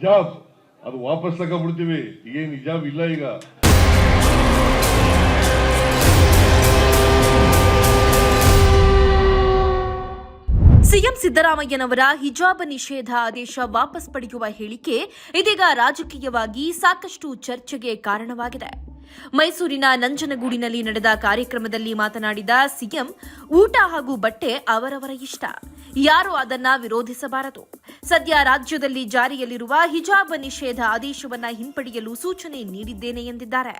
ಹಿಜಾಬ್ ಅದು ವಾಪಸ್ ತಗೊಂಡ್ಬಿಡ್ತೀವಿ. ಏನು ಹಿಜಾಬ್ ಇಲ್ಲ ಈಗ. ಸಿಎಂ ಸಿದ್ದರಾಮಯ್ಯನವರ ಹಿಜಾಬ್ ನಿಷೇಧ ಆದೇಶ ವಾಪಸ್ ಪಡೆಯುವ ಹೇಳಿಕೆ ಇದೀಗ ರಾಜಕೀಯವಾಗಿ ಸಾಕಷ್ಟು ಚರ್ಚೆಗೆ ಕಾರಣವಾಗಿದೆ. ಮೈಸೂರಿನ ನಂಜನಗೂಡಿನಲ್ಲಿ ನಡೆದ ಕಾರ್ಯಕ್ರಮದಲ್ಲಿ ಮಾತನಾಡಿದ ಸಿಎಂ, ಊಟ ಹಾಗೂ ಬಟ್ಟೆ ಅವರವರ ಇಷ್ಟ. ಯಾರು ಅದನ್ನ ವಿರೋಧಿಸಬಾರದು? ಸದ್ಯ ರಾಜ್ಯದಲ್ಲಿ ಜಾರಿಯಲ್ಲಿರುವ ಹಿಜಾಬ್ ನಿಷೇಧ ಆದೇಶವನ್ನ ಹಿಂಪಡೆಯಲು ಸೂಚನೆ ನೀಡಿದ್ದೇನೆ ಎಂದಿದ್ದಾರೆ.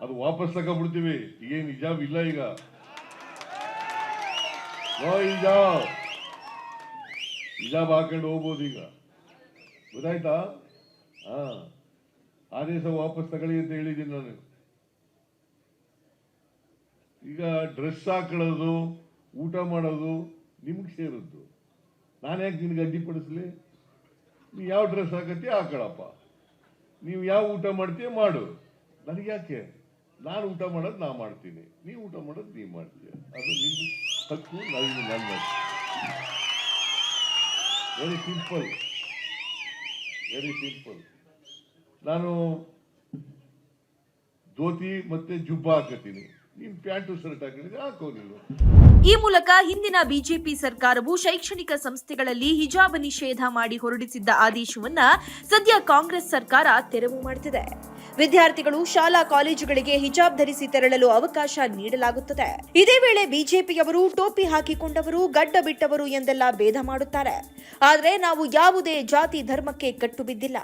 ಅದು ವಾಪಸ್ ತಗೊಂಡ್ಬಿಡ್ತೀವಿ. ಏನ್ ಹಿಜಾಬ್ ಇಲ್ಲ ಈಗ. ಹಿಜಾಬ್. ಹಿಜಾಬ್ ಹಾಕೊಂಡು ಹೋಗ್ಬೋದು ಈಗ. ಗೊತ್ತಾಯ್ತಾ? ಹಾ. ಆದೇಶ ವಾಪಸ್ ತಗೊಳ್ಳಿ ಅಂತ ಹೇಳಿದ್ದೀನಿ ನಾನು. ಈಗ ಡ್ರೆಸ್ ಹಾಕೊಳ್ಳೋದು, ಊಟ ಮಾಡೋದು ನಿಮ್ಗೆ ಸೇರಿದ್ದು ನಾನು ಯಾಕೆ ನಿನ್ಗೆ ಅಡ್ಡಿಪಡಿಸಲಿ ನೀವು ಯಾವ ಡ್ರೆಸ್ ಹಾಕತ್ತೀಯ? ಹಾಕೊಳಪ್ಪ ನೀವು ಯಾವ ಊಟ ಮಾಡ್ತೀಯ? ಮಾಡು. ನನಗೆ ಯಾಕೆ? ನಾನು ಊಟ ಮಾಡೋದು ನಾ ಮಾಡ್ತೀನಿ. ನೀವು ಊಟ ಮಾಡೋದು ನೀವು ಮಾಡ್ತೀಯ. ಅದು ನಿಮ್ಮ ಹಕ್ಕು ನನಗೆ ನನ್ನ ವೆರಿ ಸಿಂಪಲ್ ವೆರಿ ಸಿಂಪಲ್ ನಾನು ಧೋತಿ ಮತ್ತೆ ಜುಬ್ಬ ಹಾಕತ್ತೀನಿ. ನಿಮ್ಮ ಪ್ಯಾಂಟು ಶರ್ಟ್ ಹಾಕಿದ್ರೆ ಹಾಕೋ ನೀನು. ಈ ಮೂಲಕ ಹಿಂದಿನ ಬಿಜೆಪಿ ಸರ್ಕಾರವು ಶೈಕ್ಷಣಿಕ ಸಂಸ್ಥೆಗಳಲ್ಲಿ ಹಿಜಾಬ್ ನಿಷೇಧ ಮಾಡಿ ಹೊರಡಿಸಿದ್ದ ಆದೇಶವನ್ನ ಸದ್ಯ ಕಾಂಗ್ರೆಸ್ ಸರ್ಕಾರ ತೆರವು ಮಾಡುತ್ತಿದೆ ವಿದ್ಯಾರ್ಥಿಗಳು ಶಾಲಾ ಕಾಲೇಜುಗಳಿಗೆ ಹಿಜಾಬ್ ಧರಿಸಿ ತೆರಳಲು ಅವಕಾಶ ನೀಡಲಾಗುತ್ತದೆ. ಇದೇ ವೇಳೆ ಬಿಜೆಪಿಯವರು ಟೋಪಿ ಹಾಕಿಕೊಂಡವರು, ಗಡ್ಡ ಬಿಟ್ಟವರು ಎಂದೆಲ್ಲ ಭೇದ ಮಾಡುತ್ತಾರೆ. ಆದರೆ ನಾವು ಯಾವುದೇ ಜಾತಿ ಧರ್ಮಕ್ಕೆ ಕಟ್ಟು ಬಿದ್ದಿಲ್ಲ.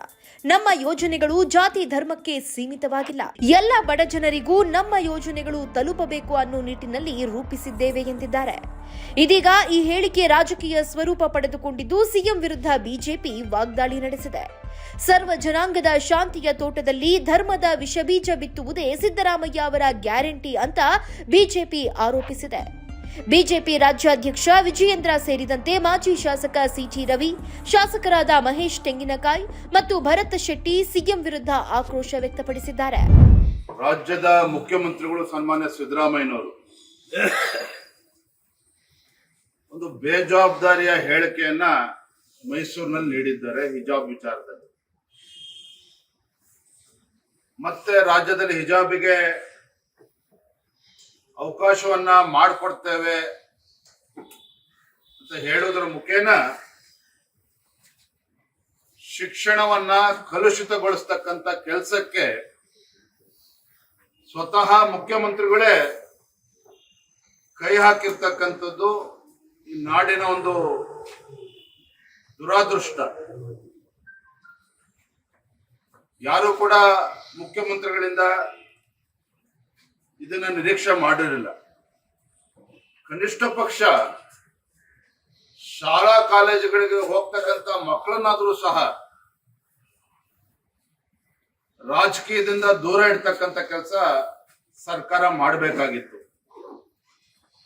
ನಮ್ಮ ಯೋಜನೆಗಳು ಜಾತಿ ಧರ್ಮಕ್ಕೆ ಸೀಮಿತವಾಗಿಲ್ಲ. ಎಲ್ಲ ಬಡ ಜನರಿಗೂ ನಮ್ಮ ಯೋಜನೆಗಳು ತಲುಪಬೇಕು ಅನ್ನೋ ನಿಟ್ಟಿನಲ್ಲಿ ರೂಪಿಸಿದ್ದೇವೆ ಎಂದಿದ್ದಾರೆ. ಇದೀಗ ಈ ಹೇಳಿಕೆ ರಾಜಕೀಯ ಸ್ವರೂಪ ಪಡೆದುಕೊಂಡಿದ್ದು ಸಿಎಂ ವಿರುದ್ಧ ಬಿಜೆಪಿ ವಾಗ್ದಾಳಿ ನಡೆಸಿದೆ. ಸರ್ವ ಜನಾಂಗದ ಶಾಂತಿಯ ತೋಟದಲ್ಲಿ ಧರ್ಮದ ವಿಷಬೀಜ ಬಿತ್ತುವುದೇ ಸಿದ್ದರಾಮಯ್ಯ ಅವರ ಗ್ಯಾರಂಟಿ ಅಂತ ಬಿಜೆಪಿ ಆರೋಪಿಸಿದೆ. ಬಿಜೆಪಿ ರಾಜ್ಯಾಧ್ಯಕ್ಷ ವಿಜಯೇಂದ್ರ ಸೇರಿದಂತೆ ಮಾಜಿ ಶಾಸಕ ಸಿಟಿ ರವಿ, ಶಾಸಕರಾದ ಮಹೇಶ್ ತೆಂಗಿನಕಾಯಿ ಮತ್ತು ಭರತ್ ಶೆಟ್ಟಿ ಸಿಎಂ ವಿರುದ್ಧ ಆಕ್ರೋಶ ವ್ಯಕ್ತಪಡಿಸಿದ್ದಾರೆ. ರಾಜ್ಯದ ಮುಖ್ಯಮಂತ್ರಿಗಳು ಸನ್ಮಾನ್ಯ ಸಿದ್ದರಾಮಯ್ಯನವರು. ಒಂದು ಬೇಜವಾಬ್ದಾರಿಯ ಹೇಳಿಕೆಯನ್ನ ಮೈಸೂರಿನಲ್ಲಿ ನೀಡಿದ್ದಾರೆ ಹಿಜಾಬ್ ವಿಚಾರದಲ್ಲಿ. ಮತ್ತೆ ರಾಜ್ಯದಲ್ಲಿ ಹಿಜಾಬಿಗೆ ಅವಕಾಶವನ್ನ ಮಾಡಿಕೊಡ್ತೇವೆ ಅಂತ ಹೇಳುವುದರ ಮುಖೇನ ಶಿಕ್ಷಣವನ್ನ ಕಲುಷಿತಗೊಳಿಸ್ತಕ್ಕಂಥ ಕೆಲಸಕ್ಕೆ ಸ್ವತಃ ಮುಖ್ಯಮಂತ್ರಿಗಳೇ ಕೈ ಹಾಕಿರ್ತಕ್ಕಂಥದ್ದು ಈ ನಾಡಿನ ಒಂದು ದುರಾದೃಷ್ಟ. ಯಾರು ಕೂಡ ಮುಖ್ಯಮಂತ್ರಿಗಳಿಂದ ಇದನ್ನ ನಿರೀಕ್ಷೆ ಮಾಡಿರಲಿಲ್ಲ. ಕನಿಷ್ಠ ಪಕ್ಷ ಶಾಲಾ ಕಾಲೇಜುಗಳಿಗೆ ಹೋಗ್ತಕ್ಕಂಥ ಮಕ್ಕಳನ್ನಾದ್ರೂ ಸಹ ರಾಜಕೀಯದಿಂದ ದೂರ ಇಡ್ತಕ್ಕಂಥ ಕೆಲಸ ಸರ್ಕಾರ ಮಾಡಬೇಕಾಗಿತ್ತು.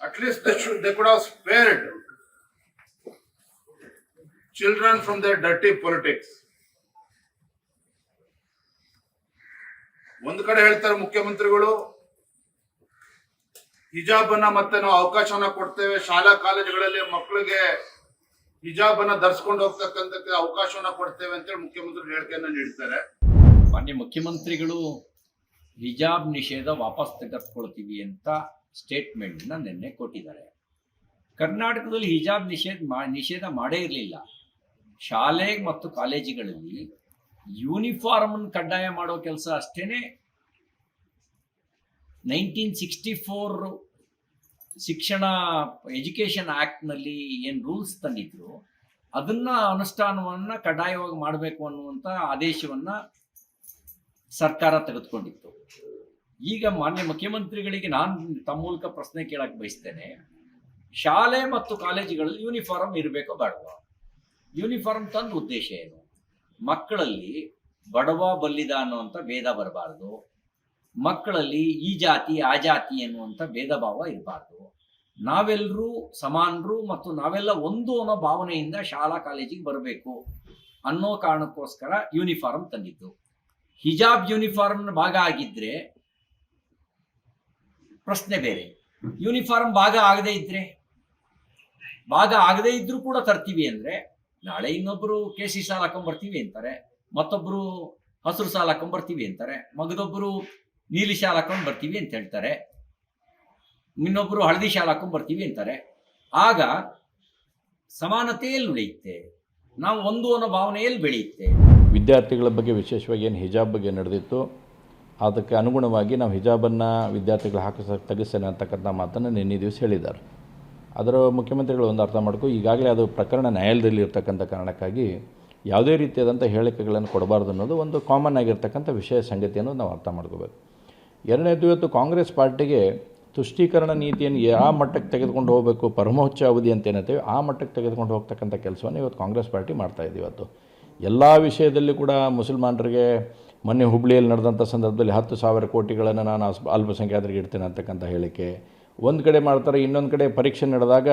At least they should, they could have spared children from the dirty politics ಒಂದು ಕಡೆ ಹೇಳ್ತಾರೆ ಮುಖ್ಯಮಂತ್ರಿಗಳು ಹಿಜಾಬ್ ಅನ್ನ ಮತ್ತೆ ನಾವು ಅವಕಾಶವನ್ನ ಕೊಡ್ತೇವೆ. ಶಾಲಾ ಕಾಲೇಜುಗಳಲ್ಲಿ ಮಕ್ಕಳಿಗೆ ಹಿಜಾಬ್ ಅನ್ನ ಧರಿಸ್ಕೊಂಡು ಹೋಗ್ತಕ್ಕಂಥಕ್ಕೆ ಅವಕಾಶವನ್ನ ಕೊಡ್ತೇವೆ ಅಂತೇಳಿ ಮುಖ್ಯಮಂತ್ರಿ ಹೇಳಿಕೆಯನ್ನ ನೀಡ್ತಾರೆ. ಮಾನ್ಯ ಮುಖ್ಯಮಂತ್ರಿಗಳು ಹಿಜಾಬ್ ನಿಷೇಧ ವಾಪಸ್ ತೆಗೆದುಕೊಳ್ತೀವಿ ಅಂತ ಸ್ಟೇಟ್ಮೆಂಟ್ನ ನಿನ್ನೆ ಕೊಟ್ಟಿದ್ದಾರೆ. ಕರ್ನಾಟಕದಲ್ಲಿ ಹಿಜಾಬ್ ನಿಷೇಧ ನಿಷೇಧ ಮಾಡೇ ಇರಲಿಲ್ಲ. ಶಾಲೆ ಮತ್ತು ಕಾಲೇಜುಗಳಲ್ಲಿ ಯೂನಿಫಾರ್ಮ್ ಕಡ್ಡಾಯ ಮಾಡೋ ಕೆಲಸ ಅಷ್ಟೇನೆ. ನೈನ್ಟೀನ್ ಸಿಕ್ಸ್ಟಿ ಫೋರ್ ಶಿಕ್ಷಣ ಎಜುಕೇಷನ್ ಆ್ಯಕ್ಟ್ನಲ್ಲಿ ಏನು ರೂಲ್ಸ್ ತಂದಿದ್ರು, ಅದನ್ನ ಅನುಷ್ಠಾನವನ್ನ ಕಡ್ಡಾಯವಾಗಿ ಮಾಡಬೇಕು ಅನ್ನುವಂಥ ಆದೇಶವನ್ನ ಸರ್ಕಾರ ತೆಗೆದುಕೊಂಡಿತ್ತು. ಈಗ ಮಾನ್ಯ ಮುಖ್ಯಮಂತ್ರಿಗಳಿಗೆ ನಾನು ತಮ್ಮ ಮೂಲಕ ಪ್ರಶ್ನೆ ಕೇಳಕ್ ಬಯಸ್ತೇನೆ, ಶಾಲೆ ಮತ್ತು ಕಾಲೇಜುಗಳಲ್ಲಿ ಯೂನಿಫಾರ್ಮ್ ಇರಬೇಕೋ ಬೇಡವಾ? ಯೂನಿಫಾರ್ಮ್ ತಂದ ಉದ್ದೇಶ ಏನು? ಮಕ್ಕಳಲ್ಲಿ ಬಡವ ಬಲ್ಲಿದ ಅನ್ನುವಂಥ ಭೇದ ಬರಬಾರ್ದು. ಮಕ್ಕಳಲ್ಲಿ ಈ ಜಾತಿ, ಆ ಜಾತಿ ಅನ್ನುವಂಥ ಭೇದ ಭಾವ ಇರಬಾರ್ದು. ನಾವೆಲ್ಲರೂ ಸಮಾನರು ಮತ್ತು ನಾವೆಲ್ಲ ಒಂದು ಅನ್ನೋ ಭಾವನೆಯಿಂದ ಶಾಲಾ, ಕಾಲೇಜಿಗೆ ಬರಬೇಕು ಅನ್ನೋ ಕಾರಣಕ್ಕೋಸ್ಕರ ಯೂನಿಫಾರ್ಮ್ ತಂದಿದ್ದು. ಹಿಜಾಬ್ ಯೂನಿಫಾರ್ಮ್ ಭಾಗ ಆಗಿದ್ರೆ ಪ್ರಶ್ನೆ ಬೇರೆ. ಯೂನಿಫಾರ್ಮ್ ಭಾಗ ಆಗದೇ ಇದ್ರೆ? ಭಾಗ ಆಗದೇ ಇದ್ರೂ ಕೂಡ ತರ್ತೀವಿ ಅಂದ್ರೆ ನಾಳೆ ಇನ್ನೊಬ್ರು ಸಿ ಸಾಲ ಹಾಕೊಂಡ್ಬರ್ತೀವಿ ಅಂತಾರೆ, ಮತ್ತೊಬ್ರು ಹಸಿರು ಸಾಲ ಹಾಕೊಂಡ್ಬರ್ತೀವಿ ಅಂತಾರೆ, ಮಗದೊಬ್ರು ನೀಲಿ ಶಾಲ ಹಾಕೊಂಡ್ ಬರ್ತೀವಿ ಅಂತ ಹೇಳ್ತಾರೆ, ಇನ್ನೊಬ್ರು ಹಳದಿ ಶಾಲ ಹಾಕೊಂಡ್ ಬರ್ತೀವಿ ಅಂತಾರೆ. ಆಗ ಸಮಾನತೆಯಲ್ಲಿ ಉಳಿಯುತ್ತೆ. ನಾವು ಒಂದು ಅನ್ನೋ ಭಾವನೆಯಲ್ಲಿ ಬೆಳೆಯುತ್ತೆ. ವಿದ್ಯಾರ್ಥಿಗಳ ಬಗ್ಗೆ ವಿಶೇಷವಾಗಿ ಏನು ಹಿಜಾಬ್ ಬಗ್ಗೆ ನಡೆದಿತ್ತು, ಅದಕ್ಕೆ ಅನುಗುಣವಾಗಿ ನಾವು ಹಿಜಾಬನ್ನು ವಿದ್ಯಾರ್ಥಿಗಳು ಹಾಕಿಸ ತೆಗೆಸ್ತೇನೆ ಅಂತಕ್ಕಂಥ ಮಾತನ್ನು ನಿನ್ನೆ ದಿವಸ ಹೇಳಿದ್ದಾರೆ. ಅದರ ಮುಖ್ಯಮಂತ್ರಿಗಳು ಒಂದು ಅರ್ಥ ಮಾಡಿಕೊ, ಈಗಾಗಲೇ ಅದು ಪ್ರಕರಣ ನ್ಯಾಯಾಲಯದಲ್ಲಿ ಇರ್ತಕ್ಕಂಥ ಕಾರಣಕ್ಕಾಗಿ ಯಾವುದೇ ರೀತಿಯಾದಂಥ ಹೇಳಿಕೆಗಳನ್ನು ಕೊಡಬಾರ್ದು ಅನ್ನೋದು ಒಂದು ಕಾಮನ್ ಆಗಿರ್ತಕ್ಕಂಥ ವಿಷಯ ಸಂಗತಿ ಅನ್ನೋದು ನಾವು ಅರ್ಥ ಮಾಡ್ಕೋಬೇಕು. ಎರಡನೇದು ಇವತ್ತು ಕಾಂಗ್ರೆಸ್ ಪಾರ್ಟಿಗೆ ತುಷ್ಟೀಕರಣ ನೀತಿಯನ್ನು ಯಾವ ಮಟ್ಟಕ್ಕೆ ತೆಗೆದುಕೊಂಡು ಹೋಗಬೇಕು ಪರಮೋಚ್ಚ ಅವಧಿ ಅಂತ ಏನಂತೇವೆ ಆ ಮಟ್ಟಕ್ಕೆ ತೆಗೆದುಕೊಂಡು ಹೋಗ್ತಕ್ಕಂಥ ಕೆಲಸವನ್ನು ಇವತ್ತು ಕಾಂಗ್ರೆಸ್ ಪಾರ್ಟಿ ಮಾಡ್ತಾ ಇದೆ ಇವತ್ತು. ಎಲ್ಲ ವಿಷಯದಲ್ಲಿ ಕೂಡ ಮುಸಲ್ಮಾನರಿಗೆ ಮೊನ್ನೆ ಹುಬ್ಳಿಯಲ್ಲಿ ನಡೆದಂಥ ಸಂದರ್ಭದಲ್ಲಿ ಹತ್ತು ಸಾವಿರ ಕೋಟಿಗಳನ್ನು ನಾನು ಅಲ್ಪಸಂಖ್ಯಾತರಿಗೆ ಇಡ್ತೇನೆ ಅಂತಕ್ಕಂಥ ಹೇಳಿಕೆ. ಒಂದು ಕಡೆ ಮಾಡ್ತಾರೆ, ಇನ್ನೊಂದು ಕಡೆ ಪರೀಕ್ಷೆ ನಡೆದಾಗ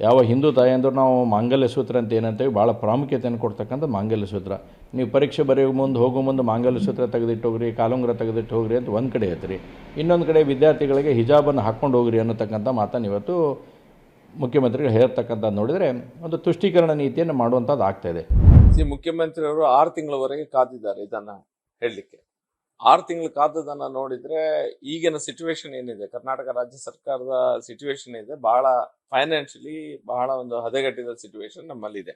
ಯಾವ ಹಿಂದೂ ತಾಯಂದರು ನಾವು ಮಾಂಗಲ್ಯ ಸೂತ್ರ ಅಂತ ಏನಂತೇವೆ ಭಾಳ ಪ್ರಾಮುಖ್ಯತೆಯನ್ನು ಕೊಡ್ತಕ್ಕಂಥ ಮಾಂಗಲ್ಯ ಸೂತ್ರ ನೀವು ಪರೀಕ್ಷೆ ಬರೆಯೋ ಮುಂದೆ ಹೋಗೋ ಮುಂದೆ ಮಾಂಗಲ್ಯ ಸೂತ್ರ ತೆಗೆದಿಟ್ಟು ಹೋಗ್ರಿ, ಕಾಲುಂಗ್ರ ತೆಗೆದಿಟ್ಟು ಹೋಗ್ರಿ ಅಂತ ಒಂದು ಕಡೆ ಐತ್ರಿ ಇನ್ನೊಂದು ಕಡೆ ವಿದ್ಯಾರ್ಥಿಗಳಿಗೆ ಹಿಜಾಬನ್ನು ಹಾಕ್ಕೊಂಡು ಹೋಗ್ರಿ ಅನ್ನತಕ್ಕಂಥ ಮಾತನ್ನು ಇವತ್ತು ಮುಖ್ಯಮಂತ್ರಿಗಳು ಹೇಳ್ತಕ್ಕಂಥದ್ದು ನೋಡಿದರೆ ಒಂದು ತುಷ್ಟೀಕರಣ ನೀತಿಯನ್ನು ಮಾಡುವಂಥದ್ದು ಆಗ್ತಾಯಿದೆ ಸಿ ಮುಖ್ಯಮಂತ್ರಿಯವರು ಆರು ತಿಂಗಳವರೆಗೆ ಕಾದಿದ್ದಾರೆ ಇದನ್ನ ಹೇಳಲಿಕ್ಕೆ. ಆರು ತಿಂಗಳು ಕಾದದನ್ನ ನೋಡಿದ್ರೆ ಈಗಿನ ಸಿಚುವೇಶನ್ ಏನಿದೆ? ಕರ್ನಾಟಕ ರಾಜ್ಯ ಸರ್ಕಾರದ ಸಿಚುವೇಶನ್ ಇದೆ. ಬಹಳ ಫೈನಾನ್ಷಿಯಲಿ ಬಹಳ ಒಂದು ಹದಗೆಟ್ಟಿದ ಸಿಚುವೇಶನ್ ನಮ್ಮಲ್ಲಿದೆ.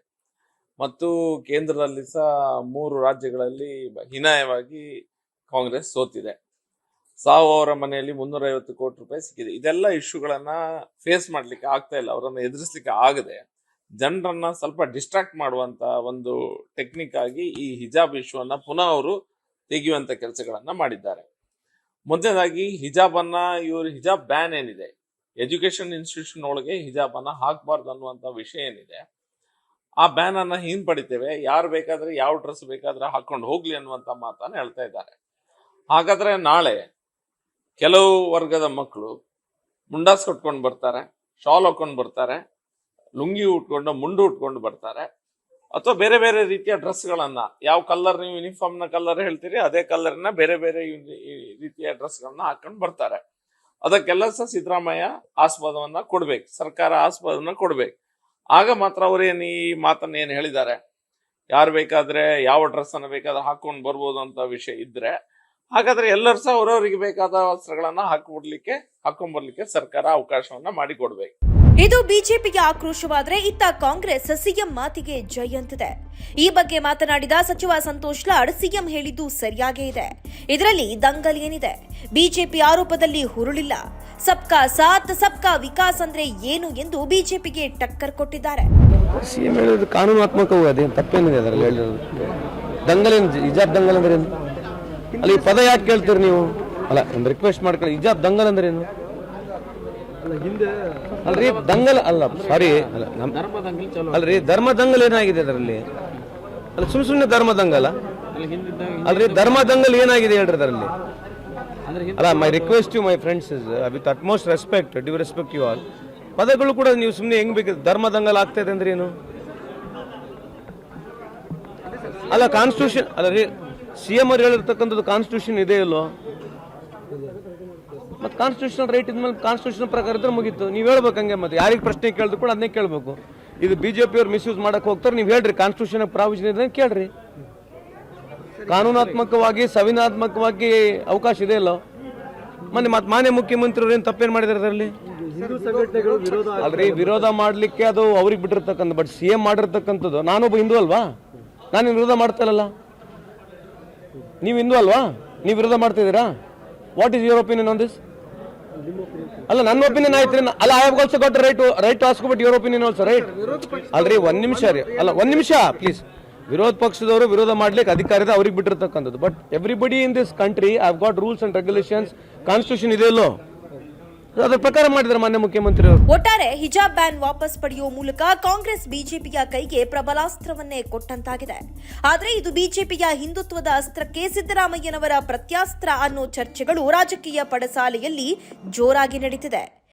ಮತ್ತು ಕೇಂದ್ರದಲ್ಲಿ ಸಹ ಮೂರು ರಾಜ್ಯಗಳಲ್ಲಿ ಹೀನಾಯವಾಗಿ ಕಾಂಗ್ರೆಸ್ ಸೋತಿದೆ. ಸಾವು ಅವರ ಮನೆಯಲ್ಲಿ ಮುನ್ನೂರೈವತ್ತು ಕೋಟಿ ರೂಪಾಯಿ ಸಿಕ್ಕಿದೆ. ಇದೆಲ್ಲ ಇಶ್ಯೂಗಳನ್ನ ಫೇಸ್ ಮಾಡ್ಲಿಕ್ಕೆ ಆಗ್ತಾ ಇಲ್ಲ. ಅವರನ್ನು ಎದುರಿಸ್ಲಿಕ್ಕೆ ಆಗದೆ ಜನರನ್ನ ಸ್ವಲ್ಪ ಡಿಸ್ಟ್ರಾಕ್ಟ್ ಮಾಡುವಂತ ಒಂದು ಟೆಕ್ನಿಕ್ ಆಗಿ ಈ ಹಿಜಾಬ್ ಇಶ್ಯೂವನ್ನ ಪುನಃ ಅವರು ತೆಗೆಯುವಂತ ಕೆಲಸಗಳನ್ನ ಮಾಡಿದ್ದಾರೆ. ಮೊದಲನೇದಾಗಿ ಹಿಜಾಬ್ ಅನ್ನ ಇವರು ಹಿಜಾಬ್ ಬ್ಯಾನ್ ಏನಿದೆ? ಎಜುಕೇಶನ್ ಇನ್ಸ್ಟಿಟ್ಯೂಷನ್ ಒಳಗೆ ಹಿಜಾಬ್ ಅನ್ನ ಹಾಕಬಾರ್ದು ಅನ್ನುವಂತ ವಿಷಯ ಏನಿದೆ? ಆ ಬ್ಯಾನ್ ಅನ್ನ ಹಿಂಪಡಿತೇವೆ. ಯಾರು ಬೇಕಾದ್ರೆ ಯಾವ ಡ್ರೆಸ್ ಬೇಕಾದ್ರೆ ಹಾಕೊಂಡು ಹೋಗ್ಲಿ ಅನ್ನುವಂತ ಮಾತನ್ನ ಹೇಳ್ತಾ ಇದ್ದಾರೆ. ಹಾಗಾದ್ರೆ ನಾಳೆ ಕೆಲವು ವರ್ಗದ ಮಕ್ಕಳು ಮುಂಡಾಸ್ ಕಟ್ಕೊಂಡು ಬರ್ತಾರೆ, ಶಾಲ್ ಹಾಕೊಂಡು ಬರ್ತಾರೆ ಲುಂಗಿ ಉಟ್ಕೊಂಡು ಮುಂಡು ಉಟ್ಕೊಂಡು ಬರ್ತಾರೆ. ಅಥವಾ ಬೇರೆ ಬೇರೆ ರೀತಿಯ ಡ್ರೆಸ್ಗಳನ್ನ, ಯಾವ ಕಲರ್ ನೀವು ಯೂನಿಫಾರ್ಮ್ನ ಕಲರ್ ಹೇಳ್ತೀರಿ, ಅದೇ ಕಲರ್ನ ಬೇರೆ ಬೇರೆ ರೀತಿಯ ಡ್ರೆಸ್ಗಳನ್ನ ಹಾಕೊಂಡು ಬರ್ತಾರೆ. ಅದಕ್ಕೆಲ್ಲ ಸಹ ಸಿದ್ದರಾಮಯ್ಯ ಆಸ್ಪದವನ್ನ ಕೊಡ್ಬೇಕು, ಸರ್ಕಾರ ಆಸ್ಪದವನ್ನ ಕೊಡ್ಬೇಕು. ಆಗ ಮಾತ್ರ ಅವ್ರೇನು ಈ ಮಾತನ್ನ ಏನು ಹೇಳಿದ್ದಾರೆ? ಯಾರು ಬೇಕಾದ್ರೆ ಯಾವ ಡ್ರೆಸ್ ಅನ್ನ ಬೇಕಾದ್ರೆ ಹಾಕೊಂಡು ಬರ್ಬೋದು ಅಂತ ವಿಷಯ ಇದ್ರೆ, ಹಾಗಾದ್ರೆ ಎಲ್ಲರೂ ಸಹ ಅವರವರಿಗೆ ಬೇಕಾದ ವಸ್ತ್ರಗಳನ್ನ ಹಾಕಿಬಿಡ್ಲಿಕ್ಕೆ ಹಾಕೊಂಡ್ಬರ್ಲಿಕ್ಕೆ ಸರ್ಕಾರ ಅವಕಾಶವನ್ನ ಮಾಡಿಕೊಡ್ಬೇಕು. ಇದು ಬಿಜೆಪಿಗೆ ಆಕ್ರೋಶವಾದರೆ ಇತ್ತ ಕಾಂಗ್ರೆಸ್ ಸಿಎಂ ಮಾತಿಗೆ ಜೈ ಅಂತಿದೆ ಈ ಬಗ್ಗೆ ಮಾತನಾಡಿದ ಸಚಿವ ಸಂತೋಷ್ ಲಾಡ್, ಸಿಎಂ ಹೇಳಿದ್ದು ಸರಿಯಾಗೇ ಇದೆ. ಇದರಲ್ಲಿ ದಂಗಲ್ ಏನಿದೆ? ಬಿಜೆಪಿ ಆರೋಪದಲ್ಲಿ ಹುರುಳಿಲ್ಲ. ಸಬ್ಕಾ ಸಾತ್ ಸಬ್ಕಾ ವಿಕಾಸ್ ಅಂದ್ರೆ ಏನು ಎಂದು ಬಿಜೆಪಿಗೆ ಟಕ್ಕರ್ ಕೊಟ್ಟಿದ್ದಾರೆ. ಸಿಎಂ ಕಾನೂನಾತ್ಮಕವೂ, ಅದೇನು ತಪ್ಪೇನಿದೆ ಅದರಲ್ಲಿ ಹೇಳಿರೋದು? ದಂಗಲ್ ಏನು ಅಲ್ಲಿ ಪದ ಯಾಕೆ ಕೇಳ್ತೀರಿ ನೀವು? ಅಲ್ಲ, ಒಂದು ರಿಕ್ವೆಸ್ಟ್ ಮಾಡ್ಕೊಳ್ಳಿ. ಹಿಜಾಬ್ ದಂಗಲ್ ಅಂದ್ರೆ ಏನು? ಅಲ್ರಿ ದಂಗಲ್ ಅಲ್ಲ ಸಾರಿ ಅಲ್ರಿ ಧರ್ಮ ದಂಗಲ್ ಏನಾಗಿದೆ ಅದರಲ್ಲಿ? ಅಲ್ಲ ಸುಮ್ ಸುಮ್ಮನೆ ಧರ್ಮ ದಂಗಲ ಅಲ್ರಿ ಧರ್ಮ ದಂಗಲ್ ಏನಾಗಿದೆ ಹೇಳ್ರಿ ಅದರಲ್ಲಿ? ಅಲ್ಲ my request you my friends is with utmost respect due respect you all ಪದಗಳು ಕೂಡ ನೀವು ಸುಮ್ಮನೆ ಹೆಂಗ್ ಬೇಕು ಧರ್ಮ ದಂಗಲ್ ಆಗ್ತಾ ಇದೆ ಅಂದ್ರೆ ಏನು? ಅಲ್ಲ ಕಾನ್ಸ್ಟಿಟ್ಯೂಷನ್ ಅಲ್ಲ ರೀ ಸಿ ಎಂ ಅವ್ರು ಹೇಳಿರ್ತಕ್ಕಂಥದ್ದು ಕಾನ್ಸ್ಟಿಟ್ಯೂಷನ್ ಇದೆ ಇಲ್ಲೋ? ಮತ್ತೆ ಕಾನ್ಸ್ಟಿಟ್ಯೂಷನ್ ರೈಟ್ ಇದ್ಮೇಲೆ ಕಾನ್ಸ್ಟಿಟ್ಯೂಷನ್ ಪ್ರಕಾರ ಇದ್ರೆ ಮುಗೀತು. ನೀವು ಹೇಳ್ಬೇಕು ಹಂಗೆ ಮತ್ತೆ. ಯಾರಿಗೆ ಪ್ರಶ್ನೆ ಕೇಳಿದ್ರು ಕೂಡ ಅದನ್ನೇ ಕೇಳಬೇಕು. ಇದು ಬಿಜೆಪಿ ಪಿಯವ್ರು ಮಿಸ್ಯೂಸ್ ಮಾಡಕ್ಕೆ ಹೋಗ್ತಾರೆ ನೀವು ಹೇಳ್ರಿ. ಕಾನ್ಸ್ಟಿಟ್ಯೂಷನ್ ಪ್ರಾವಿಷನ್ ಇದೆ ಕೇಳ್ರಿ. ಕಾನೂನಾತ್ಮಕವಾಗಿ ಸಂವಿಧಾನಾತ್ಮಕವಾಗಿ ಅವಕಾಶ ಇದೆ ಅಲ್ಲ? ಮೊನ್ನೆ ಮತ್ತೆ ಮಾನ್ಯ ಮುಖ್ಯಮಂತ್ರಿ ಏನು ತಪ್ಪೇನು ಮಾಡಿದ್ರೆ ಅದರಲ್ಲಿ? ಅಲ್ರಿ ವಿರೋಧ ಮಾಡ್ಲಿಕ್ಕೆ ಅದು ಅವ್ರಿಗೆ ಬಿಟ್ಟಿರ್ತಕ್ಕಂಥ ಬಟ್ ಸಿ ಎಂ ಮಾಡಿರ್ತಕ್ಕಂಥದ್ದು. ನಾನೊಬ್ಬ ಹಿಂದೂ ಅಲ್ವಾ? ನಾನು ವಿರೋಧ ಮಾಡ್ತಾರಲ್ಲ ನೀವು ಹಿಂದೂ ಅಲ್ವಾ? ನೀವು ವಿರೋಧ ಮಾಡ್ತಿದ್ದೀರಾ what is your opinion on this ಅಲ್ಲ ನನ್ನ ಒಪಿನಿಯನ್ ಆಯ್ತು ಅಲ್ಲ I have also got right right to ask but your opinion also right ಅಲ್ರಿ ಒಂದ್ ನಿಮಿಷ ರೀ. ಅಲ್ಲ ಒಂದ್ ನಿಮಿಷ ಪ್ಲೀಸ್ ವಿರೋಧ ಪಕ್ಷದವರು ವಿರೋಧ ಮಾಡ್ಲಿಕ್ಕೆ ಅಧಿಕಾರ ಇದೆ ಅವ್ರಿಗೆ ಬಿಟ್ಟಿರ್ತಕ್ಕಂಥದ್ದು. But everybody in this country I have got rules and regulations constitution ಇದೆ ಇಲ್ಲೋ ಅದ್ರ ಪ್ರಕಾರ ಮಾಡಿದ್ರೆ ಮಾನ್ಯ ಮುಖ್ಯಮಂತ್ರಿ ಒಟ್ಟಾರೆ ಹಿಜಾಬ್ ಬ್ಯಾನ್ ವಾಪಸ್ ಪಡೆಯುವ ಮೂಲಕ ಕಾಂಗ್ರೆಸ್ ಬಿಜೆಪಿಯ ಕೈಗೆ ಪ್ರಬಲಾಸ್ತ್ರವನ್ನೇ ಕೊಟ್ಟಂತಾಗಿದೆ. ಆದರೆ ಇದು ಬಿಜೆಪಿಯ ಹಿಂದುತ್ವದ ಅಸ್ತ್ರಕ್ಕೆ ಸಿದ್ದರಾಮಯ್ಯನವರ ಪ್ರತ್ಯಾಸ್ತ್ರ ಅನ್ನೋ ಚರ್ಚೆಗಳು ರಾಜಕೀಯ ಪಡಸಾಲೆಯಲ್ಲಿ ಜೋರಾಗಿ ನಡೀತಿದೆ.